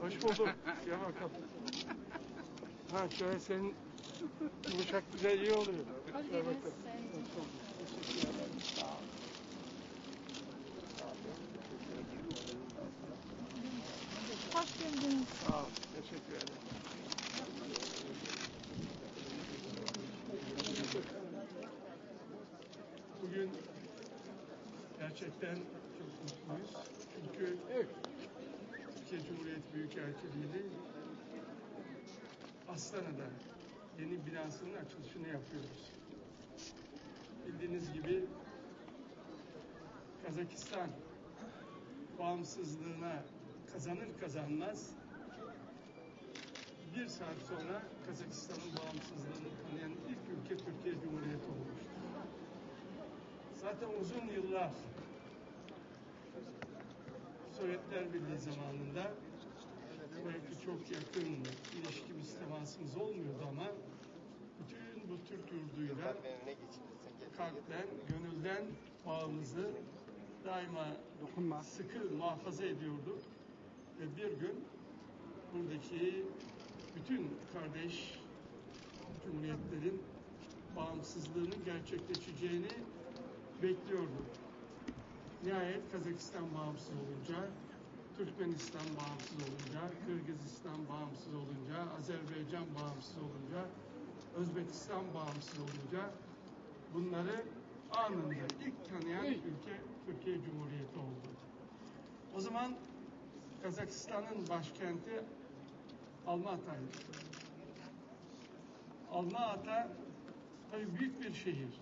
Hoş bulduk. Gel bakalım. Ha şöyle senin yumuşak güzel iyi oluyor. Gel bakalım. Hoş geldiniz. Sağ ol. Teşekkür ederim. Bugün gerçekten çok mutluyuz. Çünkü Türkiye Cumhuriyeti Büyükelçiliği Astana'da yeni binasının açılışını yapıyoruz. Bildiğiniz gibi Kazakistan bağımsızlığına kazanır kazanmaz bir saat sonra Kazakistan'ın bağımsızlığını tanıyan ilk ülke Türkiye Cumhuriyeti olmuştur. Zaten uzun yıllar Sovyetler Birliği zamanında belki çok yakın ilişkimiz, temasımız olmuyordu ama bütün bu Türk yurduyla kalpten, gönülden bağımızı daima Dokunma. sıkı muhafaza ediyorduk. Ve bir gün buradaki bütün kardeş cumhuriyetlerin bağımsızlığının gerçekleşeceğini bekliyorduk. Nihayet Kazakistan bağımsız olunca, Türkmenistan bağımsız olunca, Kırgızistan bağımsız olunca, Azerbaycan bağımsız olunca, Özbekistan bağımsız olunca bunları anında ilk tanıyan ülke Türkiye Cumhuriyeti oldu. O zaman Kazakistan'ın başkenti Almata'ydı. Almaata tabii büyük bir şehir.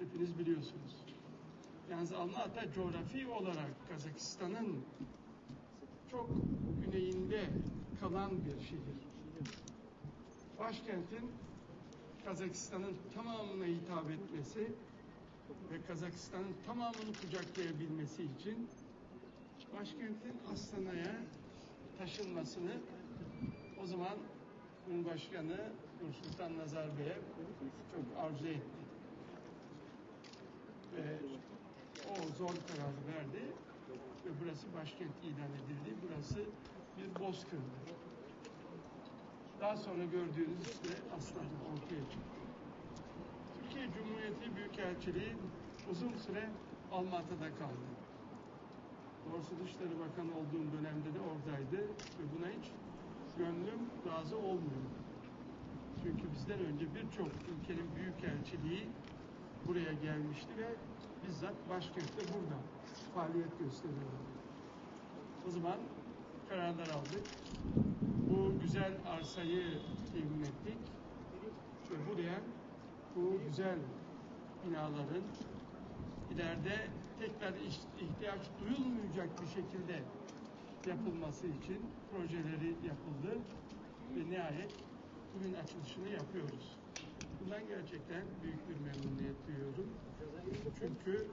Hepiniz biliyorsunuz. Yalnız Almaata coğrafi olarak Kazakistan'ın çok güneyinde kalan bir şehir. Başkentin Kazakistan'ın tamamına hitap etmesi ve Kazakistan'ın tamamını kucaklayabilmesi için başkentin Astana'ya taşınmasını o zaman Cumhurbaşkanı Nursultan Nazarbayev çok arzu etti. Ve o zor kararı verdi ve burası başkent ilan edildi. Burası bir bozkırdı. Daha sonra gördüğünüz işte aslan ortaya çıktı. Türkiye Cumhuriyeti Büyükelçiliği uzun süre Almatı'da kaldı. Doğrusu Dışişleri Bakanı olduğum dönemde de oradaydı ve buna hiç gönlüm razı olmuyor. Çünkü bizden önce birçok ülkenin büyükelçiliği buraya gelmişti ve bizzat başkentte burada faaliyet gösteriyordu. O zaman kararlar aldık. Bu güzel arsayı temin ettik ve buraya bu güzel binaların ileride tekrar ihtiyaç duyulmayacak bir şekilde yapılması için projeleri yapıldı ve nihayet bugün açılışını yapıyoruz. Bundan gerçekten büyük bir memnuniyet duyuyorum. Çünkü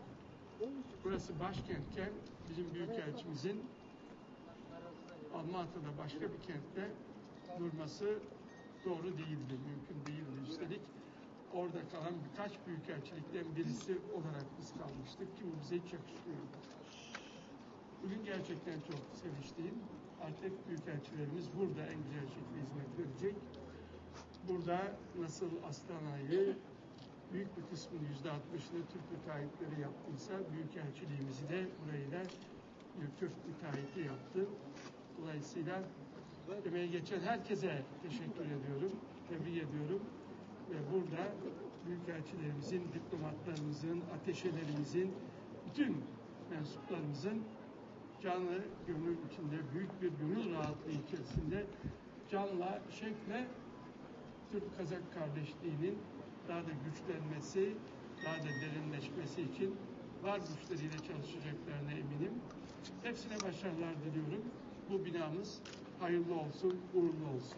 burası başkentken bizim büyükelçimizin Almatı'da başka bir kentte durması doğru değildi, mümkün değildi. Üstelik orada kalan birkaç büyükelçilikten birisi olarak biz kalmıştık ki bu bize hiç yakışmıyordu. Bugün gerçekten çok sevinçliyim. Artık büyükelçilerimiz burada en güzel şekilde hizmet verecek. Burada nasıl Astana'yı büyük bir kısmını yüzde altmışını Türk müteahhitleri yaptıysa büyükelçiliğimizi de burayla bir Türk müteahhiti yaptı. Dolayısıyla emeği geçen herkese teşekkür ediyorum, tebrik ediyorum. Ve burada büyükelçilerimizin, diplomatlarımızın, ateşelerimizin, bütün mensuplarımızın canlı gönül içinde, büyük bir gönül rahatlığı içerisinde canla, şekle Türk-Kazak kardeşliğinin daha da güçlenmesi, daha da derinleşmesi için var güçleriyle çalışacaklarına eminim. Hepsine başarılar diliyorum. Bu binamız hayırlı olsun, uğurlu olsun.